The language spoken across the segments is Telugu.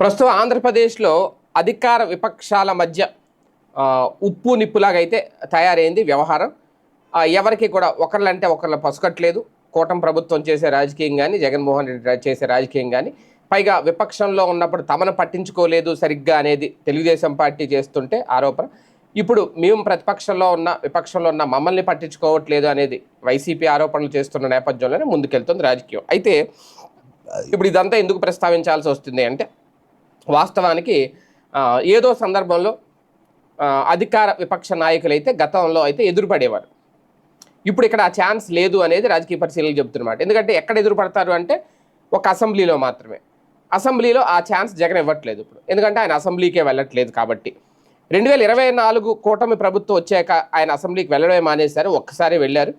ప్రస్తుతం ఆంధ్రప్రదేశ్లో అధికార విపక్షాల మధ్య ఉప్పు నిప్పులాగా అయితే తయారైంది వ్యవహారం. ఎవరికి కూడా ఒకళ్ళంటే ఒకళ్ళ పసుకట్లేదు. కూటమి ప్రభుత్వం చేసే రాజకీయం కానీ జగన్మోహన్ రెడ్డి చేసే రాజకీయం కానీ పైగా విపక్షంలో ఉన్నప్పుడు తమను పట్టించుకోలేదు సరిగ్గా అనేది తెలుగుదేశం పార్టీ చేస్తుంటే ఆరోపణ. ఇప్పుడు మేము ప్రతిపక్షంలో ఉన్న విపక్షంలో ఉన్న మమ్మల్ని పట్టించుకోవట్లేదు అనేది వైసీపీ ఆరోపణలు చేస్తున్న నేపథ్యంలోనే ముందుకెళ్తుంది రాజకీయం. అయితే ఇప్పుడు ఇదంతా ఎందుకు ప్రస్తావించాల్సి వస్తుంది అంటే వాస్తవానికి ఏదో సందర్భంలో అధికార విపక్ష నాయకులైతే గతంలో అయితే ఎదురుపడేవారు. ఇప్పుడు ఇక్కడ ఆ ఛాన్స్ లేదు అనేది రాజకీయ పరిశీలనలు చెబుతున్నమాట. ఎందుకంటే ఎక్కడ ఎదురుపడతారు అంటే ఒక అసెంబ్లీలో మాత్రమే. అసెంబ్లీలో ఆ ఛాన్స్ జగన్ ఇవ్వట్లేదు ఇప్పుడు. ఎందుకంటే ఆయన అసెంబ్లీకే వెళ్ళట్లేదు కాబట్టి. రెండు వేల ఇరవై నాలుగు కూటమి ప్రభుత్వం వచ్చాక ఆయన అసెంబ్లీకి వెళ్ళడమే మానేశారు. ఒక్కసారి వెళ్ళారు.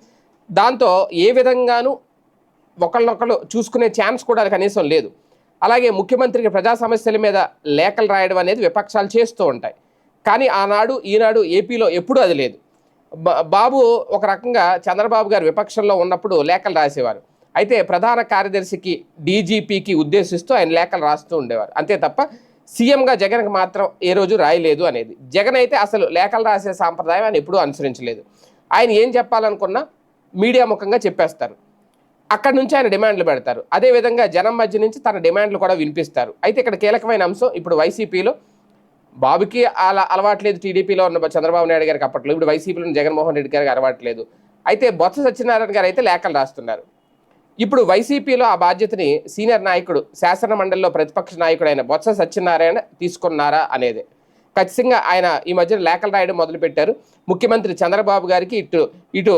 దాంతో ఏ విధంగానూ ఒకళ్ళొకళ్ళు చూసుకునే ఛాన్స్ కూడా కనీసం లేదు. అలాగే ముఖ్యమంత్రికి ప్రజా సమస్యల మీద లేఖలు రాయడం అనేది విపక్షాలు చేస్తూ ఉంటాయి. కానీ ఆనాడు ఈనాడు ఏపీలో ఎప్పుడూ అది లేదు. బా- బాబు ఒక రకంగా చంద్రబాబు గారు విపక్షంలో ఉన్నప్పుడు లేఖలు రాసేవారు. అయితే ప్రధాన కార్యదర్శికి డీజీపీకి ఉద్దేశిస్తూ ఆయన లేఖలు రాస్తూ ఉండేవారు. అంతే తప్ప సీఎంగా జగన్కి మాత్రం ఏ రోజు రాయలేదు అనేది. జగన్ అయితే అసలు లేఖలు రాసే సాంప్రదాయం ఆయన ఎప్పుడూ అనుసరించలేదు. ఆయన ఏం చెప్పాలనుకున్నా మీడియా ముఖంగా చెప్పేస్తారు. అక్కడ నుంచి ఆయన డిమాండ్లు పెడతారు. అదేవిధంగా జనం మధ్య నుంచి తన డిమాండ్లు కూడా వినిపిస్తారు. అయితే ఇక్కడ కీలకమైన అంశం ఇప్పుడు వైసీపీలో బాబుకి అలా అలవాట్లేదు టీడీపీలో ఉన్న చంద్రబాబు నాయుడు గారికి అప్పట్లో. ఇప్పుడు వైసీపీలో జగన్మోహన్ రెడ్డి గారికి అలవాట్లేదు. అయితే బొత్స సత్యనారాయణ గారు అయితే లేఖలు రాస్తున్నారు. ఇప్పుడు వైసీపీలో ఆ బాధ్యతని సీనియర్ నాయకుడు శాసన మండలిలో ప్రతిపక్ష నాయకుడైన బొత్స సత్యనారాయణ తీసుకున్నారా అనేది. ఖచ్చితంగా ఆయన ఈ మధ్యన లేఖలు రాయడం మొదలుపెట్టారు. ముఖ్యమంత్రి చంద్రబాబు గారికి ఇటు ఇటు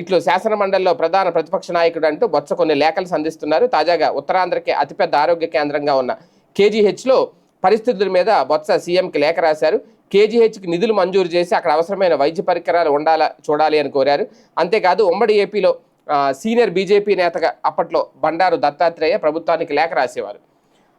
ఇట్లు శాసన మండలిలో ప్రధాన ప్రతిపక్ష నాయకుడు అంటూ బొత్స కొన్ని లేఖలు సంధిస్తున్నారు. తాజాగా ఉత్తరాంధ్రకి అతిపెద్ద ఆరోగ్య కేంద్రంగా ఉన్న కేజీహెచ్లో పరిస్థితుల మీద బొత్స సీఎంకి లేఖ రాశారు. కేజీహెచ్కి నిధులు మంజూరు చేసి అక్కడ అవసరమైన వైద్య పరికరాలు ఉండాలా చూడాలి అని కోరారు. అంతేకాదు ఉమ్మడి ఏపీలో సీనియర్ బీజేపీ నేతగా అప్పట్లో బండారు దత్తాత్రేయ ప్రభుత్వానికి లేఖ రాసేవారు.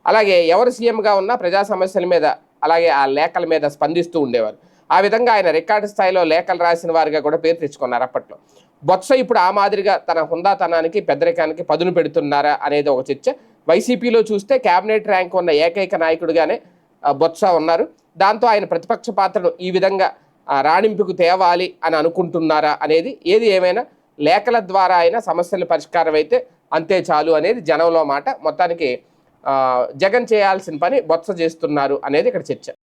అలాగే ఎవరు సీఎంగా ఉన్నా ప్రజా సమస్యల మీద అలాగే ఆ లేఖల మీద స్పందిస్తూ ఉండేవారు. ఆ విధంగా ఆయన రికార్డు స్థాయిలో లేఖలు రాసిన వారిగా కూడా పేరు తెచ్చుకున్నారు అప్పట్లో. బొత్స ఇప్పుడు ఆ మాదిరిగా తన హుందాతనానికి పెద్దరికానికి పదును పెడుతున్నారా అనేది ఒక చర్చ. వైసీపీలో చూస్తే క్యాబినెట్ ర్యాంక్ ఉన్న ఏకైక నాయకుడిగానే బొత్స ఉన్నారు. దాంతో ఆయన ప్రతిపక్ష పాత్రను ఈ విధంగా రాణింపుకు తేవాలి అని అనుకుంటున్నారా అనేది ఏది ఏమైనా లేఖల ద్వారా అయినా సమస్యల పరిష్కారం అయితే అంతే చాలు అనేది జనంలో మాట. మొత్తానికి జగన్ చేయాల్సిన పని బొత్స చేస్తున్నారు అనేది ఇక్కడ చర్చ.